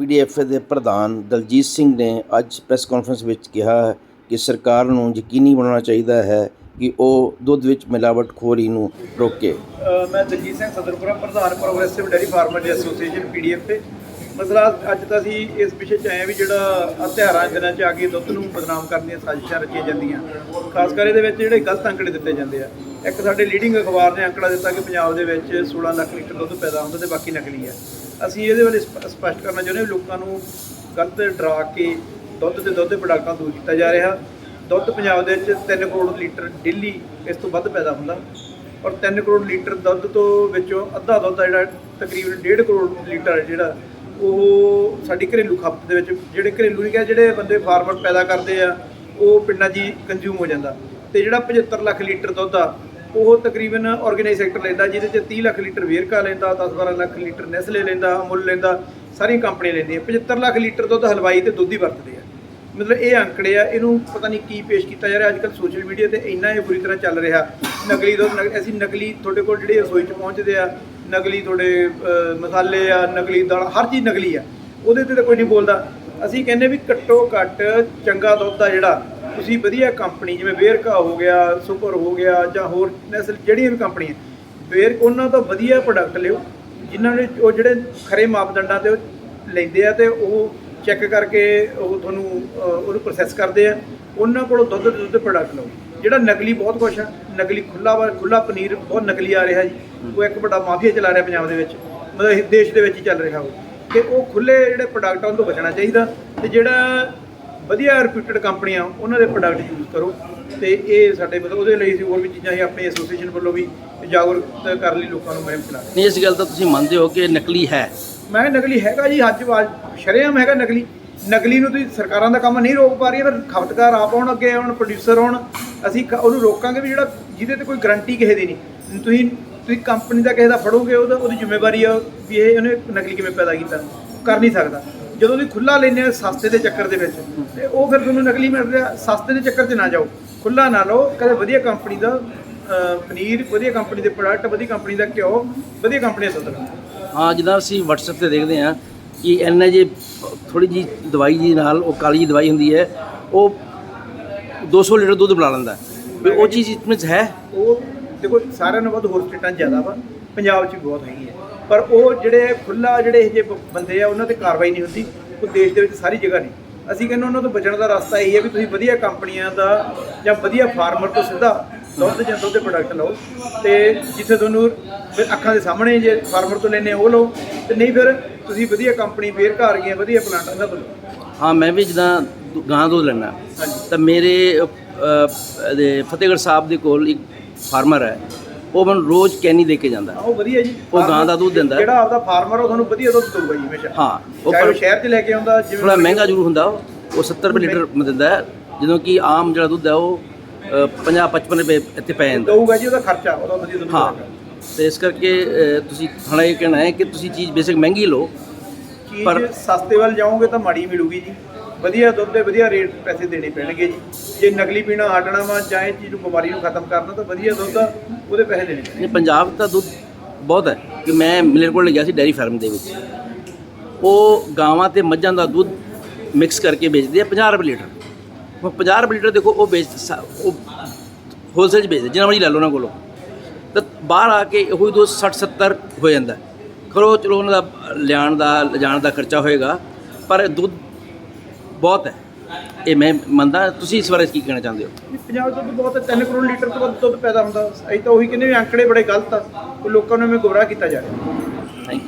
PDF ਦੇ ਪ੍ਰਧਾਨ ਦਲਜੀਤ ਸਿੰਘ ਨੇ ਅੱਜ ਪ੍ਰੈਸ ਕਾਨਫਰੰਸ ਵਿੱਚ ਕਿਹਾ ਹੈ ਕਿ ਸਰਕਾਰ ਨੂੰ ਯਕੀਨੀ ਬਣਾਉਣਾ ਚਾਹੀਦਾ ਹੈ ਕਿ ਉਹ ਦੁੱਧ ਵਿੱਚ ਮਿਲਾਵਟਖੋਰੀ ਨੂੰ ਰੋਕੇ। ਮੈਂ ਦਲਜੀਤ ਸਿੰਘ ਸਦਰਪੁਰਾ ਪ੍ਰਧਾਨ progressive dairy farmer association PDF ਤੇ। ਮਸਲਾ ਅੱਜ ਤਾਂ ਅਸੀਂ ਇਸ ਵਿਸ਼ੇ 'ਚ ਆਏ ਹਾਂ ਵੀ ਜਿਹੜਾ ਹਥਿਆਰਾਂ ਦਿਨਾਂ 'ਚ ਆ ਕੇ ਦੁੱਧ ਨੂੰ ਬਦਨਾਮ ਕਰਨ ਦੀਆਂ ਸਾਜ਼ਿਸ਼ਾਂ ਰਚੀਆਂ ਜਾਂਦੀਆਂ, ਖਾਸ ਕਰ ਇਹਦੇ ਵਿੱਚ ਜਿਹੜੇ ਗਲਤ ਅੰਕੜੇ ਦਿੱਤੇ ਜਾਂਦੇ ਆ। ਇੱਕ ਸਾਡੇ ਲੀਡਿੰਗ ਅਖਬਾਰ ਨੇ ਅੰਕੜਾ ਦਿੱਤਾ ਕਿ ਪੰਜਾਬ ਦੇ ਵਿੱਚ 16 ਲੱਖ ਲੀਟਰ ਦੁੱਧ ਪੈਦਾ ਹੁੰਦਾ ਤੇ ਬਾਕੀ ਨਕਲੀ ਹੈ। ਅਸੀਂ ਇਹਦੇ ਬਾਰੇ ਸਪ- ਸਪਸ਼ਟ ਕਰਨਾ ਚਾਹੁੰਦੇ ਹਾਂ ਵੀ ਲੋਕਾਂ ਨੂੰ ਗਲਤ ਡਰਾ ਕੇ ਦੁੱਧ ਤੇ ਦੁੱਧ ਦੇ ਪ੍ਰੋਡਕਟਾਂ ਦੂਰ ਕੀਤਾ ਜਾ ਰਿਹਾ। ਦੁੱਧ ਪੰਜਾਬ ਦੇ ਵਿੱਚ 3 ਕਰੋੜ ਲੀਟਰ ਡੇਲੀ ਇਸ ਤੋਂ ਵੱਧ ਪੈਦਾ ਹੁੰਦਾ ਔਰ 3 ਕਰੋੜ ਲੀਟਰ ਦੁੱਧ ਤੋਂ ਵਿੱਚੋਂ ਅੱਧਾ ਦੁੱਧ ਜਿਹੜਾ ਤਕਰੀਬਨ 1.5 ਕਰੋੜ ਲੀਟਰ ਜਿਹੜਾ ਉਹ ਸਾਡੀ ਘਰੇਲੂ ਖਪਤ ਦੇ ਵਿੱਚ, ਜਿਹੜੇ ਘਰੇਲੂ ਨਹੀਂ ਕਿਹਾ, ਜਿਹੜੇ ਬੰਦੇ ਫਾਰਮਰ ਪੈਦਾ ਕਰਦੇ ਆ, ਉਹ ਪਿੰਡਾਂ 'ਚ ਹੀ ਕੰਜ਼ਿਊਮ ਹੋ ਜਾਂਦਾ। ਤੇ ਜਿਹੜਾ 75 ਲੱਖ ਲੀਟਰ ਦੁੱਧ ਆ ਉਹ ਤਕਰੀਬਨ ਆਰਗੇਨਾਈਜ਼ ਸੈਕਟਰ ਲੈਂਦਾ, ਜਿਹਦੇ 'ਚ 30 ਲੱਖ ਲੀਟਰ ਵੇਰਕਾ ਲੈਂਦਾ 10-12 ਲੱਖ ਲੀਟਰ ਨੈਸਲੇ ਲੈਂਦਾ ਅਮੁੱਲ ਲੈਂਦਾ, ਸਾਰੀਆਂ ਕੰਪਨੀਆਂ ਲੈਂਦੀਆਂ। 75 ਲੱਖ ਲੀਟਰ ਦੁੱਧ ਹਲਵਾਈ ਤੇ ਦੁੱਧ ਹੀ ਵਰਤਦੇ ਆ। ਮਤਲਬ ਇਹ ਅੰਕੜੇ ਆ, ਇਹਨੂੰ ਪਤਾ ਨਹੀਂ ਕੀ ਪੇਸ਼ ਕੀਤਾ ਜਾ ਰਿਹਾ। ਅੱਜ ਕੱਲ੍ਹ ਸੋਸ਼ਲ ਮੀਡੀਆ ਤੇ ਇੰਨਾ ਇਹ ਬੁਰੀ ਤਰ੍ਹਾਂ ਚੱਲ ਰਿਹਾ। ਨਕਲੀ ਦੁੱਧ, ਨਕ- ਅਸੀਂ ਨਕਲੀ ਤੁਹਾਡੇ ਕੋਲ ਜਿਹੜੇ ਰਸੋਈ 'ਚ ਪਹੁੰਚਦੇ ਆ, ਨਕਲੀ ਤੁਹਾਡੇ ਮਸਾਲੇ ਆ, ਨਕਲੀ ਦਾਲ, ਹਰ ਚੀਜ਼ ਨਕਲੀ ਆ। ਉਹਦੇ ਤੇ ਤਾਂ ਕੋਈ ਨਹੀਂ ਬੋਲਦਾ। ਅਸੀਂ ਕਹਿੰਦੇ ਵੀ ਘੱਟੋ ਘੱਟ ਚੰਗਾ ਦੁੱਧ ਆ ਜਿਹੜਾ ਤੁਸੀਂ ਵਧੀਆ ਕੰਪਨੀ ਜਿਵੇਂ ਵੇਰਕਾ ਹੋ ਗਿਆ ਸੁਪਰ ਹੋ ਗਿਆ ਜਾਂ ਹੋਰ ਨੈਸਲ ਜਿਹੜੀਆਂ ਵੀ ਕੰਪਨੀਆਂ ਵੇਰ ਉਹਨਾਂ ਤੋਂ ਵਧੀਆ ਪ੍ਰੋਡਕਟ ਲਿਓ ਜਿਨ੍ਹਾਂ ਨੇ ਉਹ ਜਿਹੜੇ ਖਰੇ ਮਾਪਦੰਡਾਂ ਤੇ ਲੈਂਦੇ ਆ ਤੇ ਉਹ ਚੈੱਕ ਕਰਕੇ ਉਹ ਤੁਹਾਨੂੰ ਉਹਨੂੰ ਪ੍ਰੋਸੈਸ ਕਰਦੇ ਆ। ਉਹਨਾਂ ਕੋਲੋਂ ਦੁੱਧ ਦੁੱਧ ਪ੍ਰੋਡਕਟ ਲਓ। ਜਿਹੜਾ ਨਕਲੀ ਬਹੁਤ ਕੁਛ ਆ ਨਕਲੀ ਖੁੱਲਾ ਖੁੱਲਾ ਪਨੀਰ ਬਹੁਤ ਨਕਲੀ ਆ ਰਿਹਾ ਜੀ। ਉਹ ਇੱਕ ਵੱਡਾ ਮਾਫੀਆ ਚਲਾ ਰਿਹਾ ਪੰਜਾਬ ਦੇ ਵਿੱਚ ਮਤਲਬ ਦੇਸ਼ ਦੇ ਵਿੱਚ ਹੀ ਚੱਲ ਰਿਹਾ ਉਹ। ਕਿ ਉਹ ਖੁੱਲੇ ਜਿਹੜੇ ਪ੍ਰੋਡਕਟ ਆ ਉਹਨਾਂ ਤੋਂ ਬਚਣਾ ਚਾਹੀਦਾ। ਤੇ ਜਿਹੜਾ ਵਧੀਆ ਰਿਪਿਊਟਡ ਕੰਪਨੀਆਂ ਉਹਨਾਂ ਦੇ ਪ੍ਰੋਡਕਟ ਯੂਜ਼ ਕਰੋ ਤੇ ਇਹ ਸਾਡੇ ਮਤਲਬ ਉਹਦੇ ਲਈ ਅਸੀਂ ਹੋਰ ਵੀ ਚੀਜ਼ਾਂ ਅਸੀਂ ਆਪਣੀ ਐਸੋਸੀਏਸ਼ਨ ਵੱਲੋਂ ਵੀ ਜਾਗਰੂਕ ਕਰਨ ਲਈ ਲੋਕਾਂ ਨੂੰ ਮੁਹਿੰਮ ਚਲਾ ਨਹੀਂ ਇਸ ਗੱਲ ਤਾਂ ਤੁਸੀਂ ਮੰਨਦੇ ਹੋ ਕਿ ਨਕਲੀ ਹੈ। ਮੈਂ ਨਕਲੀ ਹੈਗਾ ਜੀ ਅੱਜ ਬਾਜ ਸ਼ਰੇਆਮ ਹੈਗਾ ਨਕਲੀ। ਨਕਲੀ ਨੂੰ ਤੁਸੀਂ ਸਰਕਾਰਾਂ ਦਾ ਕੰਮ ਨਹੀਂ ਰੋਕ ਪਾ ਰਹੀ ਪਰ ਖਪਤਕਾਰ ਆਪ ਆਉਣ ਅੱਗੇ ਆਉਣ ਪ੍ਰੋਡਿਊਸਰ ਆਉਣ। ਅਸੀਂ ਉਹਨੂੰ ਰੋਕਾਂਗੇ ਵੀ ਜਿਹੜਾ ਜਿਹਦੇ ਤੇ ਕੋਈ ਗਾਰੰਟੀ ਕਿਸੇ ਦੀ ਨਹੀਂ। ਤੁਸੀਂ ਤੁਸੀਂ ਕੰਪਨੀ ਦਾ ਕਿਸੇ ਦਾ ਫੜੋਗੇ ਉਹਦਾ ਉਹਦੀ ਜ਼ਿੰਮੇਵਾਰੀ ਆ ਵੀ ਇਹ ਉਹਨੇ ਨਕਲੀ ਕਿਵੇਂ ਪੈਦਾ ਕੀਤਾ। ਕਰ ਨਹੀਂ ਸਕਦਾ। ਜਦੋਂ ਤੁਸੀਂ ਖੁੱਲਾ ਲੈਂਦੇ ਆ ਸਸਤੇ ਦੇ ਚੱਕਰ ਦੇ ਵਿੱਚ ਤੇ ਉਹ ਫਿਰ ਤੁਹਾਨੂੰ ਨਕਲੀ ਮਿਲ ਰਿਹਾ ਸਸਤੇ ਦੇ ਚੱਕਰ 'ਚ ਨਾ ਜਾਓ। ਖੁੱਲਾ ਨਾ ਲਓ ਕਦੇ ਵਧੀਆ ਕੰਪਨੀ ਦਾ ਪਨੀਰ ਵਧੀਆ ਕੰਪਨੀ ਦੇ ਪ੍ਰੋਡਕਟ ਵਧੀਆ ਕੰਪਨੀ ਦਾ ਘਿਓ ਵਧੀਆ ਕੰਪਨੀ ਦਾ ਦੁੱਧ ਹਾਂ ਜਿੱਦਾਂ ਅਸੀਂ WhatsApp ਤੇ ਦੇਖਦੇ ਹਾਂ ਕਿ ਐਨਾ ਜੇ ਥੋੜੀ ਜੀ ਦਵਾਈ ਜੀ ਨਾਲ ਉਹ ਕਾਲੀ ਜੀ ਦਵਾਈ ਹੁੰਦੀ ਹੈ ਉਹ 200 ਲੀਟਰ ਦੁੱਧ ਬਣਾ ਲੈਂਦਾ ਉਹ ਚੀਜ਼ ਵਿੱਚ ਹੈ? ਉਹ ਦੇਖੋ ਸਾਰਿਆਂ ਨਾਲੋਂ ਵੱਧ ਹੋਰ ਸਟੇਟਾਂ ਜ਼ਿਆਦਾ ਵਾ। ਪੰਜਾਬ 'ਚ ਵੀ ਬਹੁਤ ਹੈਗੀ ਹੈ। ਪਰ ਉਹ ਜਿਹੜੇ ਖੁੱਲਾ ਜਿਹੜੇ ਇਹ ਜਿਹੇ ਬ- ਬੰਦੇ ਆ ਉਹਨਾਂ ਤੇ ਕਾਰਵਾਈ ਨਹੀਂ ਹੁੰਦੀ ਉਹ ਦੇਸ਼ ਦੇ ਵਿੱਚ ਸਾਰੀ ਜਗ੍ਹਾ ਨਹੀਂ। ਅਸੀਂ ਕਹਿੰਦੇ ਉਹਨਾਂ ਤੋਂ ਬਚਣ ਦਾ ਰਸਤਾ ਇਹ ਹੈ ਵੀ ਤੁਸੀਂ ਵਧੀਆ ਕੰਪਨੀਆਂ ਦਾ ਜਾਂ ਵਧੀਆ ਫਾਰਮਰ ਤੋਂ ਸਿੱਧਾ ਦੁੱਧ ਜਾਂ ਦੁੱਧ ਦੇ ਪ੍ਰੋਡਕਟ ਲਓ ਤੇ ਜਿੱਥੇ ਤੁਹਾਨੂੰ ਫਿਰ ਅੱਖਾਂ ਦੇ ਸਾਹਮਣੇ ਜੇ ਫਾਰਮਰ ਤੋਂ ਲੈਣੇ ਉਹ ਲਓ ਤੇ ਨਹੀਂ ਫਿਰ ਤੁਸੀਂ ਵਧੀਆ ਕੰਪਨੀ ਵੇਰ ਘਰ ਗਈਆਂ ਵਧੀਆ ਪਲਾਂਟਾਂ ਦਾ ਲਓ। ਹਾਂ ਮੈਂ ਵੀ ਜਿੱਦਾਂ ਗਾਂ ਦੁੱਧ ਲੈਣਾ ਤਾਂ ਮੇਰੇ ਫਤਿਹਗੜ੍ਹ ਸਾਹਿਬ ਦੇ ਕੋਲ ਇੱਕ ਫਾਰਮਰ ਹੈ। ਉਹ ਮੈਨੂੰ ਰੋਜ਼ ਕੈਨੀ ਦੇ ਕੇ ਜਾਂਦਾ ਉਹ ਵਧੀਆ ਜੀ। ਉਹ ਗਾਂ ਦਾ ਦੁੱਧ ਦਿੰਦਾ। ਜਿਹੜਾ ਆਪਦਾ ਫਾਰਮਰ ਉਹ ਤੁਹਾਨੂੰ ਵਧੀਆ ਦੁੱਧ ਦਊਗਾ ਜੀ ਹਮੇਸ਼ਾ। ਹਾਂ ਉਹ ਪਰ ਸ਼ਹਿਰ 'ਚ ਲੈ ਕੇ ਆਉਂਦਾ ਜਿਵੇਂ ਥੋੜਾ ਮਹਿੰਗਾ ਜ਼ਰੂਰ ਹੁੰਦਾ ਉਹ ਉਹ 70 ਰੁਪਏ ਲੀਟਰ ਦਿੰਦਾ ਜਦੋਂ ਕਿ ਆਮ ਜਿਹੜਾ ਦੁੱਧ ਹੈ ਉਹ 50 55 ਰੁਪਏ ਇੱਥੇ ਪੈ ਜਾਂਦਾ ਦਊਗਾ ਜੀ ਉਹਦਾ ਖਰਚਾ ਉਹਦਾ ਵਧੀਆ ਦੁੱਧ ਹਾਂ। ਤੇ ਇਸ ਕਰਕੇ ਤੁਸੀਂ ਖਾਣਾ ਇਹ ਕਹਿਣਾ ਹੈ ਕਿ ਤੁਸੀਂ ਚੀਜ਼ ਬੇਸਿਕ ਮਹਿੰਗੀ ਲਓ ਪਰ- ਸਸਤੇ ਵੱਲ ਜਾਓਗੇ ਤਾਂ ਮਾੜੀ ਮਿਲੂਗੀ ਜੀ। ਵਧੀਆ ਦੁੱਧ ਦੇ ਵਧੀਆ ਰੇਟ ਪੈਸੇ ਦੇਣੇ ਪੈਣਗੇ ਜੀ। ਜੇ ਨਕਲੀ ਪੀਣਾ ਹਟਣਾ ਵਾ ਚਾਹੇ ਚੀਜ਼ ਨੂੰ ਬਿਮਾਰੀ ਨੂੰ ਖਤਮ ਕਰਨਾ ਤਾਂ ਵਧੀਆ ਦੁੱਧ ਆ, ਉਹਦੇ ਪੈਸੇ ਦੇਣੇ ਪੈਣਗੇ। ਨਹੀਂ ਪੰਜਾਬ ਦਾ ਦੁੱਧ ਬਹੁਤ ਹੈ ਕਿ ਮੈਂ ਮਿਲਰ ਕੋਲ ਗਿਆ ਸੀ ਡੈਰੀ ਫਾਰਮ ਦੇ ਵਿੱਚ। ਉਹ ਗਾਵਾਂ ਤੇ ਮੱਝਾਂ ਦਾ ਦੁੱਧ ਮਿਕਸ ਕਰਕੇ ਵੇਚਦੇ ਆ 50 ਰੁਪਏ ਲੀਟਰ। ਉਹ 50 ਰੁਪਏ ਲੀਟਰ ਦੇਖੋ ਉਹ ਵੇਚ ਸ- ਉਹ ਹੋਲਸੇਲ 'ਚ ਵੇਚਦੇ ਜਿੰਨਾ ਮਰਜ਼ੀ ਲੈ ਲਓ ਉਹਨਾਂ ਕੋਲੋਂ। ਤਾਂ ਬਾਹਰ ਆ ਕੇ ਉਹੀ ਦੁੱਧ 60 70 ਹੋ ਜਾਂਦਾ। ਖਰੋ ਚਲੋ ਉਹਨਾਂ ਦਾ ਲਿਆਉਣ ਦਾ ਲਿਜਾਣ ਦਾ ਖਰਚਾ ਹੋਏਗਾ ਪਰ ਦੁੱਧ ਬਹੁਤ ਹੈ। ਇਹ ਮੈਂ ਮੰਨਦਾ ਤੁਸੀਂ ਇਸ ਬਾਰੇ ਕੀ ਕਹਿਣਾ ਚਾਹੁੰਦੇ ਹੋ? ਪੰਜਾਬ ਦੁੱਧ ਬਹੁਤ 3 ਕਰੋੜ ਲੀਟਰ ਤੋਂ ਵੱਧ ਦੁੱਧ ਪੈਦਾ ਹੁੰਦਾ। ਅਸੀਂ ਤਾਂ ਉਹੀ ਕਹਿੰਦੇ ਵੀ ਅੰਕੜੇ ਬੜੇ ਗਲਤ ਆ। ਲੋਕਾਂ ਨੂੰ ਐਵੇਂ ਗੁੰਮਰਾਹ ਕੀਤਾ ਜਾ ਰਿਹਾ